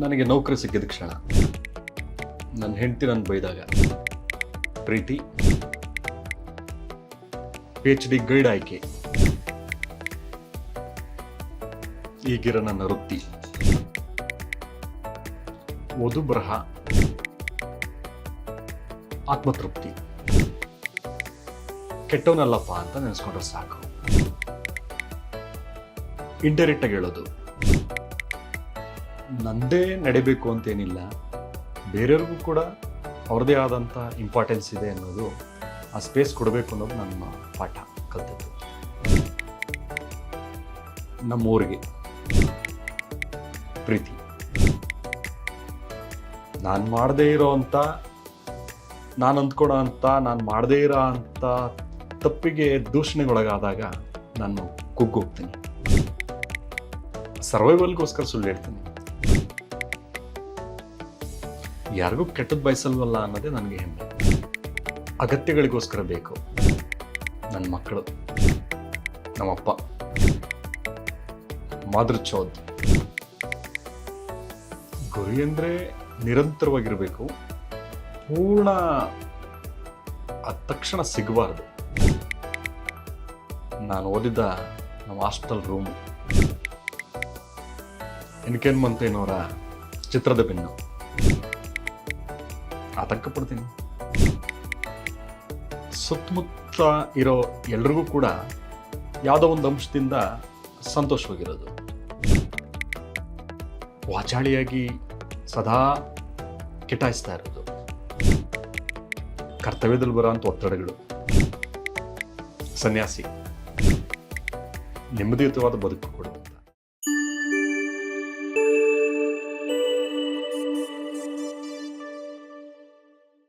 ನನಗೆ ನೌಕರಿ ಸಿಕ್ಕಿದ ಕ್ಷಣ ನನ್ನ ಹೆಂಡತಿ ನನ್ನ ಬೈದಾಗ, ಪ್ರೀತಿ ಪಿ ಎಚ್ ಡಿ ಗೈಡ್ ಆಯ್ಕೆ. ಈಗಿರೋ ನನ್ನ ವೃತ್ತಿ. ಓದು ಬರಹ, ಆತ್ಮತೃಪ್ತಿ. ಕೆಟ್ಟವನಲ್ಲಪ್ಪ ಅಂತ ನೆನೆಸ್ಕೊಂಡ್ರೆ ಸಾಕು. ಇಂಡೈರೆಕ್ಟಾಗಿ ಹೇಳೋದು. ನಂದೇ ನಡಿಬೇಕು ಅಂತೇನಿಲ್ಲ. ಬೇರೆಯವ್ರಿಗೂ ಕೂಡ ಅವ್ರದ್ದೇ ಆದಂಥ ಇಂಪಾರ್ಟೆನ್ಸ್ ಇದೆ ಅನ್ನೋದು ಆ ಸ್ಪೇಸ್ ಕೊಡಬೇಕು ಅನ್ನೋದು ನನ್ನ ಪಾಠ ಕಲ್ತದ್ದು ನಮ್ಮೂರಿಗೆ. ಪ್ರೀತಿ. ನಾನು ಮಾಡದೇ ಇರೋ ಅಂತ, ನಾನು ಅಂದ್ಕೊಡೋ ಅಂತ, ನಾನು ಮಾಡದೇ ಇರೋ ಅಂಥ ತಪ್ಪಿಗೆ ದೂಷಣೆಗೊಳಗಾದಾಗ ನಾನು ಕುಗ್ಗೋಗ್ತೀನಿ. ಸರ್ವೈವಲ್ಗೋಸ್ಕರ ಸುಳ್ಳು ಹೇಳ್ತೀನಿ. ಯಾರಿಗೂ ಕೆಟ್ಟದ್ದು ಬಯಸಲ್ವಲ್ಲ ಅನ್ನೋದೇ ನನಗೆ ಹೆಮ್ಮೆ. ಅಗತ್ಯಗಳಿಗೋಸ್ಕರ ಬೇಕು. ನನ್ನ ಮಕ್ಕಳು ನಮ್ಮಪ್ಪ ಮಾತೃಚೋದ್ ಗುರಿ ಅಂದರೆ ನಿರಂತರವಾಗಿರಬೇಕು. ಪೂರ್ಣ ಆ ತಕ್ಷಣ ಸಿಗಬಾರ್ದು. ನಾನು ಓದಿದ್ದ ನಮ್ಮ ಹಾಸ್ಟೆಲ್ ರೂಮ್. ಎನ್ಕೆನ್ ಮಂತೇನವರ ಚಿತ್ರದ ಬೆನ್ನು. ಆತಂಕ ಪಡ್ತೀನಿ ಸುತ್ತಮುತ್ತ ಇರೋ ಎಲ್ರಿಗೂ ಕೂಡ ಯಾವುದೋ ಒಂದು ಅಂಶದಿಂದ ಸಂತೋಷವಾಗಿರೋದು. ವಾಚಾಳಿಯಾಗಿ ಸದಾ ಕಿಟಾಯಿಸ್ತಾ ಇರೋದು. ಕರ್ತವ್ಯದಲ್ಲಿ ಬರೋಂಥ ಒತ್ತಡಗಳು. ಸನ್ಯಾಸಿ. ನೆಮ್ಮದಿಯುತವಾದ ಬದುಕು ಕೊಡು